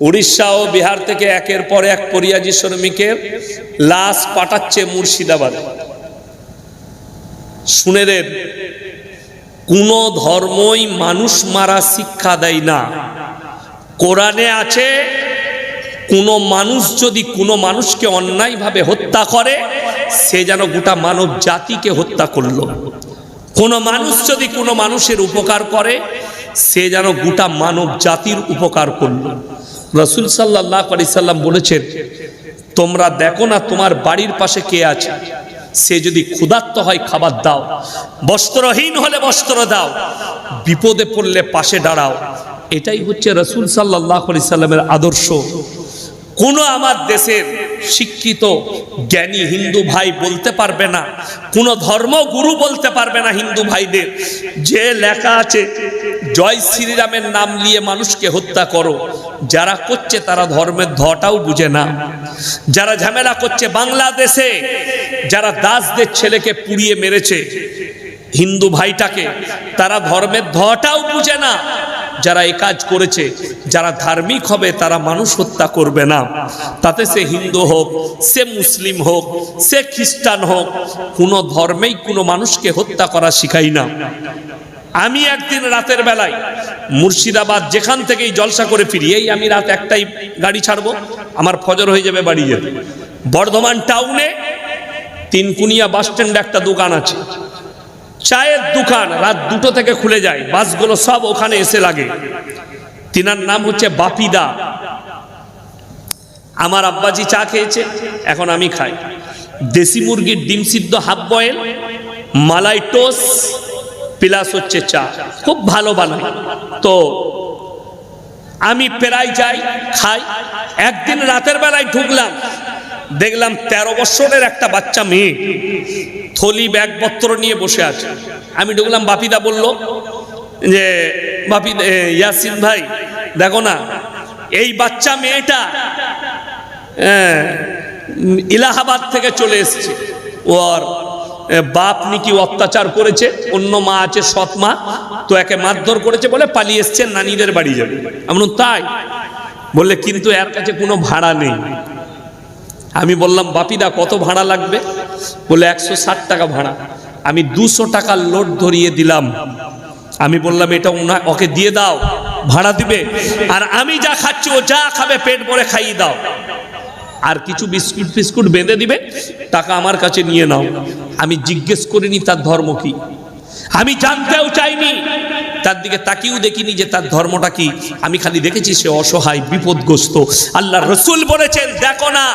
উড়িষ্যা ও বিহার থেকে একের পর এক পরিয়াজি শ্রমিকের লাশ পাঠাচ্ছে মুর্শিদাবাদ। শুনে দেন, কোন ধর্মই মানুষ মারা শিক্ষা দেয় না। কোরআনে আছে, কোন মানুষ যদি কোনো মানুষকে অন্যায়ভাবে হত্যা করে, সে যেন গোটা মানব জাতিকে হত্যা করল। কোন মানুষ যদি কোনো মানুষের উপকার করে, সে যেন গোটা মানব জাতির উপকার করল। রসুল সাল্লাহ আলি সাল্লাম বলেছেন, তোমরা দেখো না তোমার বাড়ির পাশে কে আছে? সে যদি ক্ষুধার্ত হয়, খাবার দাও। বস্ত্রহীন হলে বস্ত্র দাও। বিপদে পড়লে পাশে দাঁড়াও। এটাই হচ্ছে রসুল সাল্লাহ আলি সাল্লামের আদর্শ। কোনো আমার দেশের শিক্ষিত, জ্ঞানী হিন্দু ভাই বলতে পারবে না। কোনো ধর্মগুরু বলতে পারবে না হিন্দু ভাইদের। যে লেখা আছে জয় শ্রীরামের নাম নিয়ে মানুষকে হত্যা করো। যারা করছে তারা ধর্মের ধটাও বুঝে না। যারা ঝামেলা করছে বাংলাদেশে, যারা দাসদের ছেলেকে পুড়িয়ে মেরেছে, হিন্দু ভাইটাকে, তারা ধর্মের ধটাও বুঝে না। যারা এ কাজ করেছে, যারা ধার্মিক হবে, তারা মানুষ হত্যা করবে না। তাতে সে হিন্দু হোক, সে মুসলিম হোক, সে খ্রিস্টান হোক, কোনো ধর্মেই কোনো মানুষকে হত্যা করা শিখাই না। আমি একদিন রাতের বেলায় মুর্শিদাবাদ যেখান থেকেই জলসা করে ফিরি এই আমি রাত একটাই গাড়ি ছাড়বো, আমার ফজর হয়ে যাবে বাড়ি যেতে। বর্ধমান টাউনে তিনকুনিয়া বাস স্ট্যান্ডে একটা দোকান আছে। চায়ের দোকান রাত দুটো থেকে খুলে যায়, বাসগুলো সব ওখানে এসে লাগে। তিনার নাম হচ্ছে বাপিদা। আমার আব্বাজি চা খেয়েছে, এখন আমি খাই। দেশি মুরগির ডিম সিদ্ধ হাফ বয়েল, মালাই টোস প্লাস হচ্ছে চা খুব ভালো বানায় তো আমি প্রায় যাই, খাই। একদিন রাতের বেলায় ঢুকলাম। দেখলাম তেরো বছরের একটা বাচ্চা মেয়ে। থলি, ব্যাগপত্র নিয়ে বসে আছে। আমি ঢুকলাম, বাপিদা বলল যে, বাপি ইয়াসিন ভাই, দেখো না, এই বাচ্চা মেয়েটা ইলাহাবাদ থেকে চলে এসছে। ওর বাপ নাকি অত্যাচার করেছে অন্য মা আছে সৎ মা তো একে মারধর করেছে বলে পালিয়ে এসছে নানিদের বাড়ি যাবে। বললাম, তাই? বললে কিন্তু এর কাছে কোনো ভাড়া নেই। আমি বললাম বাপিদা কত ভাড়া লাগবে? বলে একশো ষাট টাকা ভাড়া। আমি দুশো টাকার লোড ধরিয়ে দিলাম। আমি বললাম এটা ওকে দিয়ে দাও ভাড়া দিবে। আর আমি যা খাচ্ছি ও যা খাবে পেট ভরে খাইয়ে দাও। আর কিছু বিস্কুট ফিস্কুট বেঁধে দিবে, টাকা আমার কাছে নিয়ে নাও। আমি জিজ্ঞেস করিনি, তার ধর্ম কি? আমি জানতেও চাইনি। তার দিকে তাকিয়েও দেখিনি যে তার ধর্মটা কি। আমি খালি দেখেছি সে অসহায়, বিপদগ্রস্ত। আল্লাহ রসুল বলেছেন, দেখো না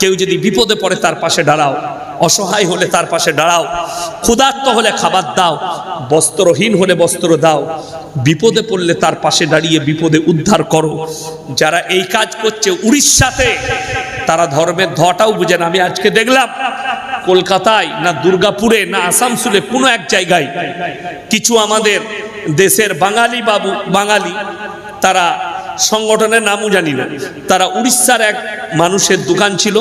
কেউ যদি বিপদে পড়ে তার পাশে দাঁড়াও, অসহায় হলে তার পাশে দাঁড়াও, ক্ষুধার্ত হলে খাবার দাও, বস্ত্রহীন হলে বস্ত্র দাও, বিপদে পড়লে তার পাশে দাঁড়িয়ে বিপদে উদ্ধার করো। যারা এই কাজ করছে উড়িষ্যাতে, তারা ধর্মের ধটাও বুঝে না। আমি আজকে দেখলাম, কলকাতায় না দুর্গাপুরে না আসামসুলে কোনো এক জায়গায় কিছু আমাদের দেশের বাঙালি বাবু, বাঙালি, তারা সংগঠনের নামও জানি না। তারা উড়িষ্যার এক মানুষের দোকান ছিল,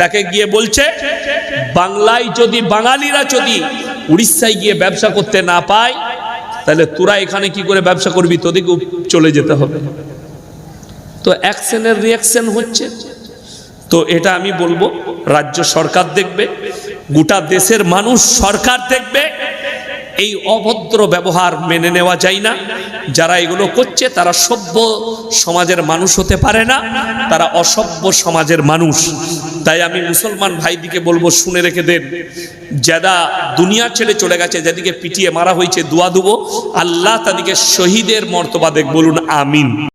তাকে গিয়ে বলছে, বাংলায় যদি বাঙালিরা যদি উড়িষ্যায় গিয়ে ব্যবসা করতে না পায়, তাহলে তোরা এখানে কি করে ব্যবসা করবি? তোদেরকেও চলে যেতে হবে। তো অ্যাকশনের রিয়াকশন হচ্ছে। তো এটা আমি বলব, রাজ্য সরকার দেখবে, গোটা দেশের মানুষ সরকার দেখবে এই অভদ্র ব্যবহার মেনে নেওয়া যায় না। যারা এগুলো করছে, তারা সভ্য সমাজের মানুষ হতে পারে না, তারা অসভ্য সমাজের মানুষ। তাই আমি মুসলমান ভাইদিকে বলব, শুনে রেখে দেন। যারা দুনিয়া ছেড়ে চলে গেছে, যাদিকে পিটিয়ে মারা হয়েছে, দোয়া দুব। আল্লাহ তাদেরকে শহীদের মর্তবা দেখ, বলুন আমিন।